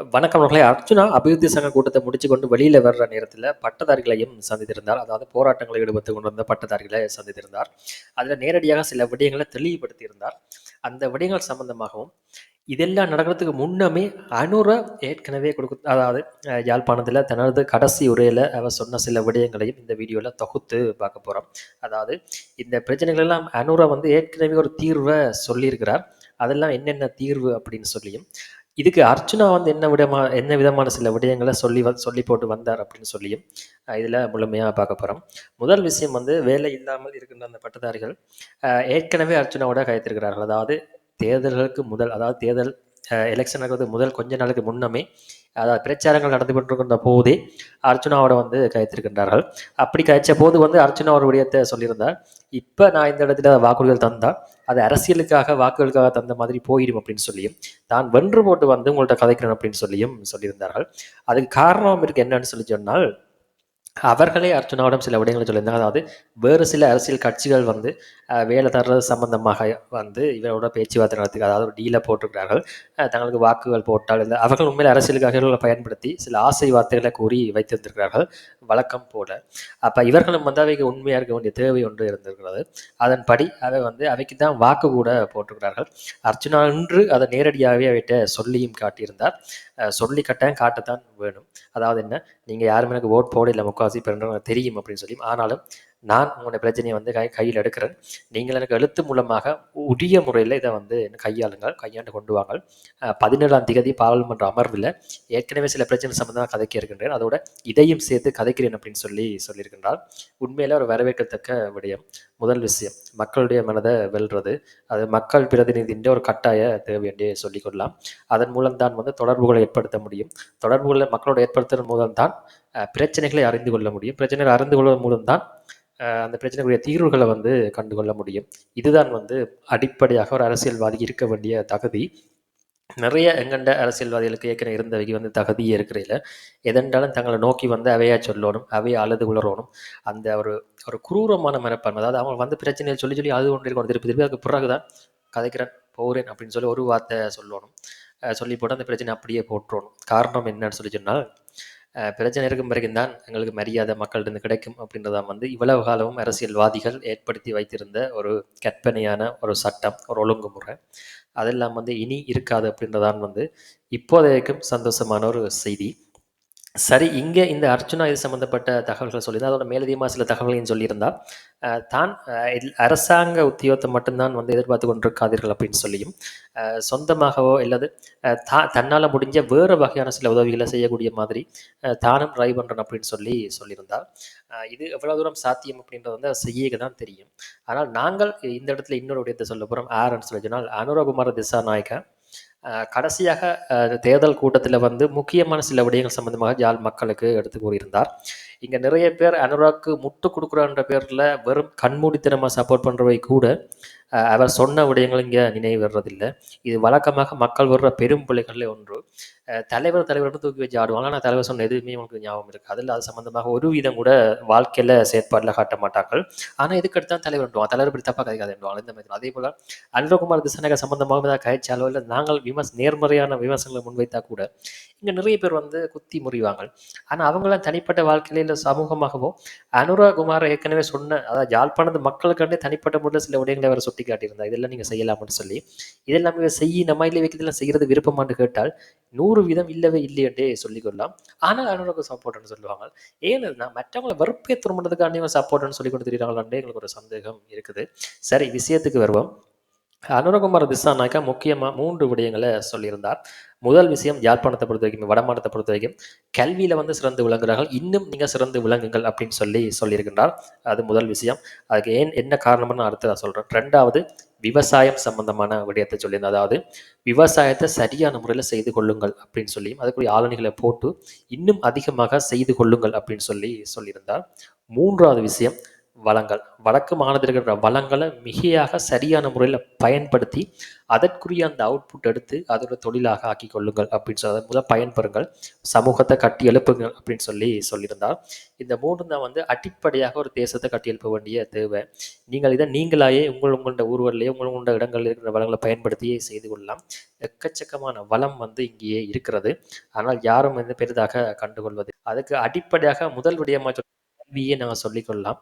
வணக்கம் அவர்களே. அர்ஜுனா அபிவிருத்தி சங்க கூட்டத்தை முடிச்சு கொண்டு வெளியில் வர்ற நேரத்தில் பட்டதாரிகளையும் சந்தித்திருந்தார். அதாவது போராட்டங்களை ஈடுபட்டு கொண்டிருந்த பட்டதாரிகளை சந்தித்திருந்தார். அதில் நேரடியாக சில விடயங்களை தெளிவுபடுத்தியிருந்தார். அந்த விடயங்கள் சம்பந்தமாகவும் இதெல்லாம் நடக்கிறதுக்கு முன்னமே அனுரை ஏற்கனவே கொடுக்க அதாவது யாழ்ப்பாணத்தில் தனது கடைசி உரையில் அவர் சொன்ன சில விடயங்களையும் இந்த வீடியோவில் தொகுத்து பார்க்க போகிறோம் அதாவது இந்த பிரச்சனைகள் எல்லாம் அனுரை வந்து ஏற்கனவே ஒரு தீர்வை சொல்லியிருக்கிறார். அதெல்லாம் என்னென்ன தீர்வு அப்படின்னு சொல்லியும் இதுக்கு அர்ச்சுனா வந்து என்ன விடமா என்ன விதமான சில விடயங்களை சொல்லி வ சொல்லி போட்டு வந்தார் அப்படின்னு சொல்லியும் இதில் முழுமையாக பார்க்க போகிறோம் முதல் விஷயம் வந்து வேலை இல்லாமல் இருக்கின்ற அந்த பட்டதாரிகள் ஏற்கனவே அர்ச்சுனாவோட கைத்திருக்கிறார்கள் அதாவது தேர்தல்களுக்கு முதல் அதாவது தேர்தல் எலெக்ஷன் நடக்கிறது முதல் கொஞ்ச நாளுக்கு முன்னமே அதாவது பிரச்சாரங்கள் நடந்து கொண்டிருக்கின்ற போதே அர்ச்சுனாவோட வந்து கயத்திருக்கின்றார்கள். அப்படி கழிச்ச போது வந்து அர்ச்சுனா ஒரு விடயத்தை சொல்லியிருந்தார். இப்போ நான் இந்த இடத்துல வாக்குறுதிகள் தந்தால் அது அரசியலுக்காக வாக்குகளுக்காக தந்த மாதிரி போயிடும் அப்படின்னு சொல்லியும் தான் வென்று போட்டு வந்து உங்கள்கிட்ட கதைக்கிறேன் அப்படின்னு சொல்லியும் சொல்லியிருந்தார்கள். அதுக்கு காரணம் இருக்கு என்னன்னு சொல்லி சொன்னால் அவர்களே அர்ஜுனாவிடம் சில விடயங்களை சொல்லியிருந்தாங்க. அதாவது வேறு சில அரசியல் கட்சிகள் வந்து வேலை தர்றது சம்பந்தமாக வந்து இவரோட பேச்சுவார்த்தை நடத்துக்கு அதாவது ஒரு டீலை போட்டிருக்கிறார்கள். தங்களுக்கு வாக்குகள் போட்டால் இல்லை அவர்கள் உண்மையில் அரசியலுக்காக பயன்படுத்தி சில ஆசை வார்த்தைகளை கூறி வைத்திருந்திருக்கிறார்கள் வழக்கம் போல. அப்போ இவர்களும் வந்து அவைக்கு உண்மையாக இருக்க வேண்டிய தேவை ஒன்று இருந்திருக்கிறது. அதன்படி அவை வந்து அவைக்கு தான் வாக்கு கூட போட்டிருக்கிறார்கள். அர்ஜுனா இன்று அதை நேரடியாகவே அவைகிட்ட சொல்லியும் காட்டியிருந்தார். சொல்லி கட்டாயம் காட்டத்தான் வேணும். அதாவது என்ன நீங்கள் யாருமே எனக்கு ஓட் போட இல்லை முக்காசி பெறுறது தெரியும் அப்படின்னு சொல்லி ஆனாலும் நான் உங்களுடைய பிரச்சனையை வந்து கை கையில் எடுக்கிறேன். நீங்கள் எனக்கு எழுத்து மூலமாக உரிய முறையில் இதை வந்து கையாளுங்கள் கையாண்டு கொண்டு வாங்கள். பதினேழாம் திகதி பாராளுமன்ற அமர்வில் ஏற்கனவே சில பிரச்சனை சம்பந்தமாக கதைக்க இருக்கின்றேன். அதோட இதையும் சேர்த்து கதைக்கிறேன் அப்படின்னு சொல்லி சொல்லியிருக்கின்றார். உண்மையில ஒரு வரவேற்கத்தக்க விடயம். முதல் விஷயம் மக்களுடைய மனதை வெல்றது. அது மக்கள் பிரதிநிதின்ற ஒரு கட்டாய தேவை என்றே சொல்லிக்கொள்ளலாம். அதன் மூலம்தான் வந்து தொடர்புகளை ஏற்படுத்த முடியும். தொடர்புகளை மக்களோட ஏற்படுத்துவதன் மூலம்தான் பிரச்சனைகளை அறிந்து கொள்ள முடியும். பிரச்சனைகளை அறிந்து கொள்வதன் மூலம்தான் அந்த பிரச்சனைக்குரிய தீர்வுகளை வந்து கண்டுகொள்ள முடியும். இதுதான் வந்து அடிப்படையாக ஒரு அரசியல்வாதி இருக்க வேண்டிய தகுதி. நிறைய எங்கண்ட அரசியல்வாதிகளுக்கு ஏற்கனவே இருந்தவைக்கு வந்து தகுதியே இருக்கிறதில்ல. எதென்றாலும் தங்களை நோக்கி வந்து அவையா சொல்லணும் அவையை அழுது உளரணும். அந்த ஒரு ஒரு குரூரமான மனப்பான்மை. அதாவது அவங்க வந்து பிரச்சனையை சொல்லி சொல்லி அது ஒன்று இருக்கணும் திருப்பி திருப்பி அதுக்கு பிறகுதான் கதைக்கிறேன் போகிறேன் அப்படின்னு சொல்லி ஒரு வார்த்தை சொல்லணும். சொல்லி போட்டு அந்த பிரச்சனை அப்படியே போட்டுறணும் காரணம் என்னன்னு சொல்லி சொன்னால் பிரச்சனை இருக்கும் பிறகு தான் எங்களுக்கு மரியாதை மக்களிடம் கிடைக்கும் அப்படின்றதான் வந்து இவ்வளவு காலமும் அரசியல்வாதிகள் ஏற்படுத்தி வைத்திருந்த ஒரு கற்பனையான ஒரு சட்டம் ஒரு ஒழுங்குமுறை. அதெல்லாம் வந்து இனி இருக்காது அப்படின்றதான் வந்து இப்போதைக்கும் சந்தோஷமான ஒரு செய்தி. சரி இங்கே இந்த அர்ச்சுனா இது சம்மந்தப்பட்ட தகவல்களை சொல்லியிருந்தா அதோட மேலதிகமாக சில தகவல்களையும் சொல்லியிருந்தா தான் இல்- அரசாங்க உத்தியோகத்தை மட்டும்தான் வந்து எதிர்பார்த்து கொண்டிருக்காதீர்கள் அப்படின்னு சொல்லியும் சொந்தமாகவோ அல்லது தா தன்னால் முடிஞ்ச வேறு வகையான சில உதவிகளை செய்யக்கூடிய மாதிரி தானும் ட்ரை பண்ணுறேன் அப்படின்னு சொல்லி சொல்லியிருந்தார் இது எவ்வளோ தூரம் சாத்தியம் அப்படின்றது வந்து செய்ய தான் தெரியும். ஆனால் நாங்கள் இந்த இடத்துல இன்னொரு விடயத்தை சொல்ல போகிறோம் ஆர்ன்னு சொல்லி சொன்னால் அனுரகுமார திசாநாயக்கா கடைசியாக தேர்தல் கூட்டத்தில் வந்து முக்கியமான சில விடயங்கள் சம்பந்தமாக யாழ் மக்களுக்கு எடுத்து கூறியிருந்தார். இங்கே நிறைய பேர் அனுராக்கு முட்டு கொடுக்குறான்ற பேரில் வெறும் கண்மூடித்தனமாக சப்போர்ட் பண்ணுறவை கூட அவர் சொன்ன விடயங்கள் இங்கே நினைவு வர்றதில்லை. இது வழக்கமாக மக்கள் வர்ற பெரும் பிள்ளைகளில் ஒன்று. தலைவர் தலைவர்னு தூக்கி வச்சு ஆடுவாங்க. ஆனால் தலைவர் சொன்ன எதுவுமே உங்களுக்கு ஞாபகம் இருக்குது அதில் அது சம்மந்தமாக ஒரு விதம் கூட வாழ்க்கையில் செயற்பாடில் காட்ட மாட்டார்கள். ஆனால் இதுக்கடுத்து தான் தலைவர் பண்ணுவாங்க தலைவர் இப்படி தப்பாக கதைக்காதுவாங்க இந்த மாதிரி. அதே போல் அனுரகுமார் திசாநக சம்பந்தமாக ஏதாவது கழிச்சாலோ இல்லை நாங்கள் விமர்ச நேர்மறையான விமர்சனங்களை முன்வைத்தா கூட இங்கே நிறைய பேர் வந்து குத்தி முறிவாங்க. ஆனால் அவங்களாம் தனிப்பட்ட வாழ்க்கையில இல்லை சமூகமாகவோ அனுராகுமார் ஏற்கனவே சொன்ன அதாவது யாழ்ப்பாணத்து மக்களுக்காண்டே தனிப்பட்ட முறையில் சில விடயங்களை அவர் சுட்டி காட்டியிருந்தார் இதெல்லாம் நீங்கள் செய்யலாம்னு சொல்லி இதெல்லாம் நீங்கள் செய்ய நம்ம இல்லை வைக்கிறதுலாம் செய்கிறது விருப்பமானு கேட்டால் நூறு வீதம் இல்லவே இல்லையென்றே சொல்லிக்கொள்ளலாம். ஆனால் அவனுக்கு சப்போர்ட்னு சொல்லுவாங்க. ஏன் மற்றவங்களை வெறுப்பே திரும்பினதுக்காண்டி சப்போர்ட்னு சொல்லி கொண்டு தெரியுறாங்களான்றே எங்களுக்கு ஒரு சந்தேகம் இருக்குது. சரி விஷயத்துக்கு வருவோம். அனுரகுமார் திசானாக்கா முக்கியமாக மூன்று விடயங்களை சொல்லியிருந்தார். முதல் விஷயம் யாழ்ப்பாணத்தை பொறுத்த வரைக்கும் வடமானத்தை பொறுத்த வரைக்கும் கல்வியில் வந்து சிறந்து விளங்குகிறார்கள். இன்னும் நீங்கள் சிறந்து விளங்குங்கள் அப்படின்னு சொல்லி சொல்லியிருக்கின்றார். அது முதல் விஷயம். அதுக்கு ஏன் என்ன காரணம்னு நான் அடுத்து நான் சொல்கிறேன் ரெண்டாவது விவசாயம் சம்பந்தமான விடயத்தை சொல்லியிருந்தார். அதாவது விவசாயத்தை சரியான முறையில் செய்து கொள்ளுங்கள் அப்படின்னு சொல்லியும் அதுக்குரிய ஆளுநர்களை போட்டு இன்னும் அதிகமாக செய்து கொள்ளுங்கள் அப்படின்னு சொல்லி சொல்லியிருந்தார். மூன்றாவது விஷயம் வளங்கள். வடக்கு மாநிலத்திற்கிற வளங்களை மிகையாக சரியான முறையில் பயன்படுத்தி அதற்குரிய அந்த அவுட்புட் எடுத்து அதோட தொழிலாக ஆக்கி கொள்ளுங்கள் அப்படின்னு சொல்லி முதல் பயன்பெறுங்கள். சமூகத்தை கட்டி எழுப்புங்கள் அப்படின்னு சொல்லி சொல்லியிருந்தார். இந்த மூன்று தான் வந்து அடிப்படையாக ஒரு தேசத்தை கட்டி எழுப்ப வேண்டிய தேவை. நீங்கள் இதை நீங்களாயே உங்கள் உங்களோட ஊர்வலையே உங்கள் உங்களோட இடங்களில் இருக்கிற வளங்களை பயன்படுத்தியே செய்து கொள்ளலாம். எக்கச்சக்கமான வளம் வந்து இங்கேயே இருக்கிறது. ஆனால் யாரும் வந்து பெரிதாக கண்டுகொள்வது அதுக்கு அடிப்படையாக முதல் விடயமாக சொன்ன நாங்கள் சொல்லிக்கொள்ளலாம்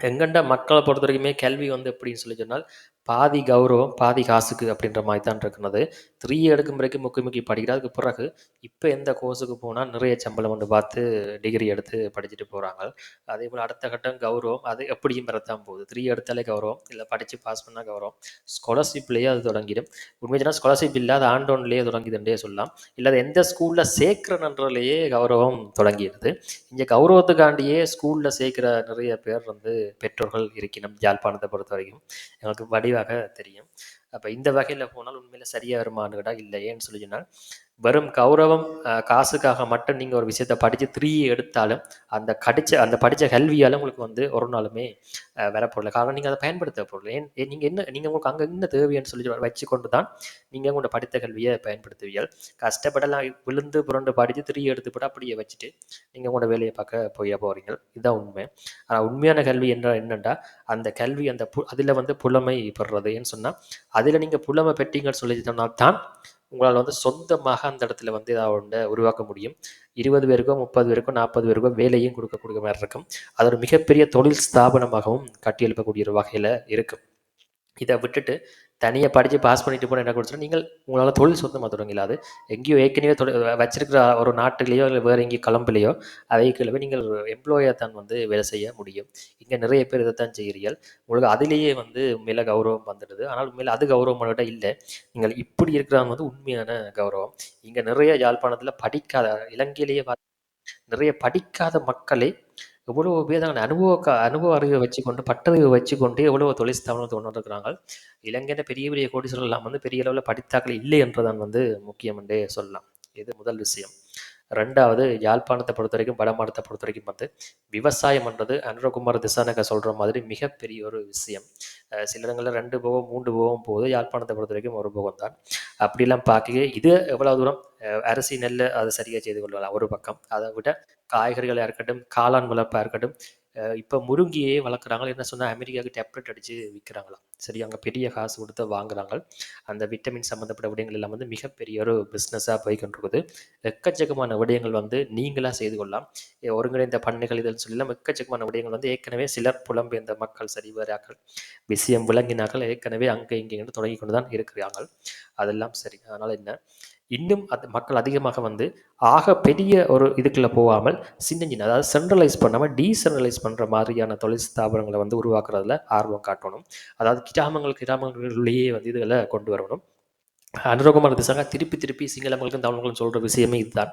எங்கண்ட மக்களை பொறுத்த வரைக்குமே கல்வி வந்து எப்படின்னு சொல்லி சொன்னால் பாதி கௌரவம் பாதி காசுக்கு அப்படின்ற மாதிரி தான் இருக்கிறது த்ரீ எடுக்கும் வரைக்கும் முக்கிய முக்கிய படிக்கிற. அதுக்கு பிறகு இப்போ எந்த கோர்ஸுக்கு போனால் நிறைய சம்பளம் வந்து பார்த்து டிகிரி எடுத்து படிச்சுட்டு போகிறாங்க அதே போல் அடுத்த கட்டம் கௌரவம் அது எப்படியும் பெறத்தான் போகுது. த்ரீ எடுத்தாலே கௌரவம் இல்லை படித்து பாஸ் பண்ணால் கௌரவம். ஸ்காலர்ஷிப்லேயே அது தொடங்கிடும். உண்மையான ஸ்காலர்ஷிப் இல்லாத ஆண்டோன்லேயே தொடங்கிதுன்றே சொல்லலாம். இல்லை எந்த ஸ்கூலில் சேர்க்குறன்றதுலேயே கௌரவம் தொடங்கிடுது. இங்கே கௌரவத்துக்காண்டியே ஸ்கூலில் சேர்க்குற நிறைய பேர் வந்து பெற்றோர்கள் இருக்கணும் யாழ்ப்பாணத்தை பொறுத்த வரைக்கும் எங்களுக்கு வடிவாக தெரியும். அப்போ இந்த வகையில் போனால் உண்மையில் சரியாக வருமானுடா இல்லையேன்னு சொல்லி சொன்னால் வெறும் கௌரவம் காசுக்காக மட்டும் நீங்கள் ஒரு விஷயத்தை படித்து த்ரீ எடுத்தாலும் அந்த கடிச்ச அந்த படித்த கல்வியால் உங்களுக்கு வந்து ஒரு நாளுமே அஹ், காரணம் நீங்கள் அதை பயன்படுத்த போடல. ஏன் நீங்கள் என்ன நீங்கள் உங்களுக்கு அங்கே என்ன தேவைன்னு சொல்லி வச்சு கொண்டு தான் நீங்கள் உங்களோட படித்த கல்வியை பயன்படுத்துவீர்கள். கஷ்டப்படலாம் விழுந்து புரண்டு படித்து த்ரீ எடுத்து போட்டு அப்படியே வச்சுட்டு நீங்கள் உங்களோட வேலையை பார்க்க போய் போகிறீங்க இதுதான் உண்மை. ஆனால் உண்மையான கல்வி என்ற என்னென்னா அந்த கல்வி அந்த பு அதில் வந்து புலமை பெறுறதுன்னு சொன்னால் அதில் நீங்கள் புலமை பெற்றீங்கன்னு சொல்லி சொன்னால் தான் உங்களால் வந்து சொந்தமாக அந்த இடத்துல வந்து இதாக ஒன்றை உருவாக்க முடியும். இருபது பேருக்கோ முப்பது பேருக்கோ நாற்பது பேருக்கோ வேலையும் கொடுக்கக்கூடிய மாதிரி இருக்கும். அது ஒரு மிகப்பெரிய தொழில் ஸ்தாபனமாகவும் கட்டியெழுப்பக்கூடிய ஒரு வகையில் இருக்கும். இதை விட்டுட்டு தனியாக படித்து பாஸ் பண்ணிட்டு போனால் என்ன கொடுத்துரும் நீங்கள் உங்களால் தொழில் சொந்தமாக தொடங்கல அது எங்கேயோ ஏற்கனவே தொழில் வச்சிருக்கிற ஒரு நாட்டுலேயோ இல்லை வேறு எங்கேயோ கிளம்பலையோ அவைக்குள்ளவே நீங்கள் எம்ப்ளாயாக தான் வந்து வேலை செய்ய முடியும். இங்கே நிறைய பேர் இதை தான் செய்கிறீர்கள். உங்களுக்கு அதிலேயே வந்து உண்மையில் கௌரவம் வந்துடுது. ஆனால் உண்மையில் அது கௌரவம் விட இல்லை. நீங்கள் இப்படி இருக்கிறவங்க வந்து உண்மையான கௌரவம். இங்கே நிறைய யாழ்ப்பாணத்தில் படிக்காத இலங்கையிலேயே பார்த்து நிறைய படிக்காத மக்களே எவ்வளோ பேர் தான் அனுபவ க அனுபவ அறிவை வச்சுக்கொண்டு பட்டறிவை வச்சுக்கொண்டு எவ்வளோ தொழில் ஸ்தாபனம் கொண்டு இலங்கையில் பெரிய பெரிய கோடீஸ்வரர்கள் எல்லாம் வந்து பெரிய அளவில் படித்தாக்கள் இல்லை என்றுதான் வந்து முக்கியம் என்றே சொல்லலாம். இது முதல் விஷயம். ரெண்டாவது யாழ்ப்பாணத்தை பொறுத்த வரைக்கும் வடமாடத்தை பொறுத்த வரைக்கும் வந்து விவசாயம் என்றது அனுரகுமார் திசானக சொல்கிற மாதிரி மிகப்பெரிய ஒரு விஷயம். சில இடங்களில் ரெண்டு போகம் மூன்று போகம் போகுது யாழ்ப்பாணத்தை பொறுத்த வரைக்கும் ஒரு போகம் தான் அப்படிலாம் பார்க்க இது எவ்வளோ தூரம் அரிசி நெல் அதை சரியாக செய்து கொள்ளலாம் ஒரு பக்கம். அதை விட காய்கறிகளாக இருக்கட்டும் காளான் வளர்ப்பாக இருக்கட்டும் இப்போ முருங்கியே வளர்க்குறாங்க என்ன சொன்னால் அமெரிக்காவுக்கு டெப்லெட் அடித்து விற்கிறாங்களாம் சரி அங்கே பெரிய காசு கொடுத்து வாங்குறாங்க அந்த விட்டமின் சம்மந்தப்பட்ட விடயங்கள் எல்லாம் வந்து மிகப்பெரிய ஒரு பிஸ்னஸாக போய்கொண்டிருக்குது. எக்கச்சக்கமான விடயங்கள் வந்து நீங்களாக செய்து கொள்ளலாம். ஒருங்கிணைந்த பண்ணைகள் இதில் சொல்லலாம் எக்கச்சக்கமான விடயங்கள் வந்து ஏற்கனவே சிலர் புலம்பெயர்ந்த மக்கள் சரிவராக்கள் விஷயம் விளங்கினார்கள். ஏற்கனவே அங்கே இங்கே தொடங்கி கொண்டு தான் இருக்கிறார்கள். அதெல்லாம் சரி. அதனால் என்ன? இன்னும் அது மக்கள் அதிகமாக வந்து ஆக பெரிய ஒரு இதுக்குள்ளே போகாமல் சின்ன சின்ன அதாவது சென்ட்ரலைஸ் பண்ணாமல் டீசென்ட்ரலைஸ் பண்ணுற மாதிரியான தொழில் ஸ்தாபனங்களை வந்து உருவாக்குறதுல ஆர்வம் காட்டணும். அதாவது கிராமங்கள் கிராமங்களுக்குள்ளேயே வந்து இதுகளை கொண்டு வரணும். அனுரகுமார் திசாங்க திருப்பி திருப்பி சிங்கள மக்களுக்கும் சொல்கிற விஷயமே இதுதான்.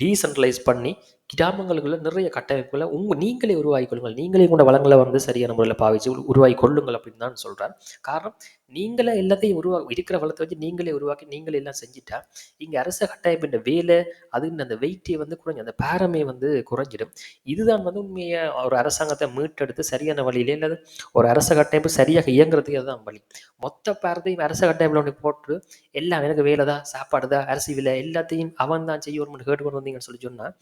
டீசென்ட்ரலைஸ் பண்ணி கிராமங்களுக்குள்ள நிறைய கட்டமைப்புகளை உங்க நீங்களே உருவாக்கி கொள்ளுங்கள். நீங்களே கூட வளங்களை வந்து சரியான முறையில் பாவிச்சு உருவாக்கி கொள்ளுங்கள் அப்படின்னு தான் சொல்கிறேன் காரணம் நீங்களே எல்லாத்தையும் உருவா இருக்கிற வளத்தை வச்சு நீங்களே உருவாக்கி நீங்களே எல்லாம் செஞ்சுட்டா இங்கே அரச கட்டமைப்பின் வேலை அதுன்னு அந்த வெயிட்டே வந்து குறைஞ்சி அந்த பேரமே வந்து குறைஞ்சிடும். இதுதான் வந்து உண்மையை ஒரு அரசாங்கத்தை மீட்டெடுத்து சரியான வழியில் இல்லை ஒரு அரச கட்டமைப்பு சரியாக இயங்குறதுக்கு அதுதான் வழி. மொத்த பேரத்தையும் அரச கட்டமைப்பில் ஒன்று போட்டு எல்லாம் எனக்கு வேலை தான் சாப்பாடு தான் அரிசி விலை எல்லாத்தையும் அவன் தான் செய்யணும்னு கொண்டு வந்தீங்கன்னு சொல்லி சொன்னால்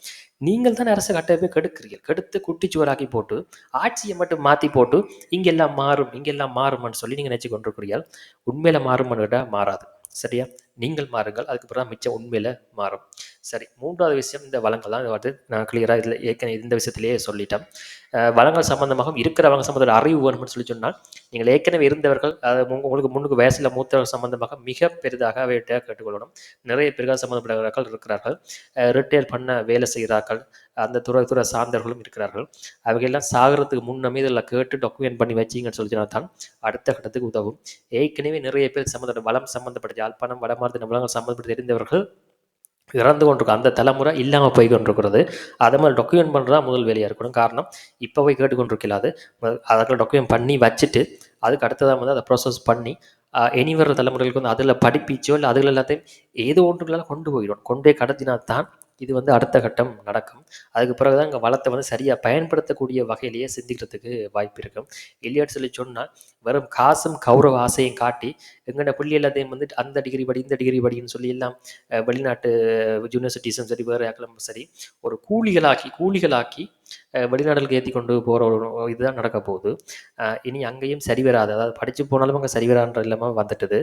நீங்கள் தான் அரசு கட்டவே கெடுக்கிறீர்கள். கெடுத்து குட்டிச்சுவராக்கி போட்டு ஆட்சியை மட்டும் மாற்றி போட்டு இங்கெல்லாம் மாறும் இங்கெல்லாம் மாறும்னு சொல்லி நீங்கள் நினச்சி கொண்டிருக்கிறீர்கள். உண்மையில மாறும்னு கேட்டால் மாறாது. சரியா? நீங்கள் மாறுங்கள் அதுக்கு தான் மிச்சம் உண்மையில மாறும். சரி மூன்றாவது விஷயம் இந்த வளங்கள் தான். வந்து நான் கிளியராக இதில் ஏற்கனவே இந்த விஷயத்திலேயே சொல்லிட்டேன். வளங்கள் சம்பந்தமாகவும் இருக்கிறவங்க சம்பந்தம் அறிவு வேணும்னு சொல்லி சொன்னால் நீங்கள் ஏற்கனவே இருந்தவர்கள் அதாவது உங்களுக்கு முன்னுக்கு வயசில் மூத்தவர்கள் சம்பந்தமாக மிக பெரிதாக அவையிட்ட கேட்டுக்கொள்ளணும். நிறைய பேருக்காக சம்பந்தப்பட்டவர்கள் இருக்கிறார்கள். ரிட்டையர் பண்ண வேலை செய்கிறார்கள். அந்த துறை துறை சார்ந்தவர்களும் இருக்கிறார்கள். அவைகள்லாம் சாகிறதுக்கு முன்னமே இதில் கேட்டு டாக்குமெண்ட் பண்ணி வச்சிங்கன்னு சொல்லி தான் அடுத்த கட்டத்துக்கு உதவும். ஏற்கனவே நிறைய பேர் சம்மந்தப்பட்ட வளம் சம்மந்தப்பட்ட யாழ்ப்பாணம் வடமாறுதின வளங்கள் சம்மந்தப்பட்ட தெரிந்தவர்கள் இறந்து கொண்டிருக்கும் அந்த தலைமுறை இல்லாமல் போய் கொண்டிருக்கிறது. அதை மாதிரி டாக்குமெண்ட் பண்ணுறது தான் முதல் வேலையாக இருக்கணும் காரணம் இப்போ போய் கேட்டுக்கொண்டிருக்கலாது அதற்கு டாக்குமெண்ட் பண்ணி வச்சுட்டு அதுக்கு அடுத்ததாக வந்து அதை ப்ராசஸ் பண்ணி இனி வர்ற தலைமுறைகளுக்கு வந்து அதில் படிப்பிச்சோ இல்லை அதில் எல்லாத்தையும் ஏதோ ஒன்றுகளால் கொண்டு போயிடும். கொண்டே கடத்தினா தான் இது வந்து அடுத்த கட்டம் நடக்கும். அதுக்கு பிறகு தான் இங்கே வளத்தை வந்து சரியாக பயன்படுத்தக்கூடிய வகையிலேயே சிந்திக்கிறதுக்கு வாய்ப்பு இருக்கும் இல்லையான்னு சொல்லி சொன்னால் வெறும் காசும் கௌரவ ஆசையும் காட்டி எங்கள்ட பிள்ளை எல்லாத்தையும் வந்து அந்த டிகிரி படி இந்த டிகிரி படின்னு சொல்லி எல்லாம் வெளிநாட்டு யூனிவர்சிட்டிஸும் சரி வேறு ஆக்களும் சரி ஒரு கூலிகளாக்கி கூலிகளாக்கி வெளிநாடுகளுக்கு ஏற்றி கொண்டு போகிற ஒரு இதுதான் நடக்க போகுது. இனி அங்கேயும் சரி வராது. அதாவது படித்து போனாலும் அங்கே சரி வரான்ற இல்லாமல் வந்துட்டுது.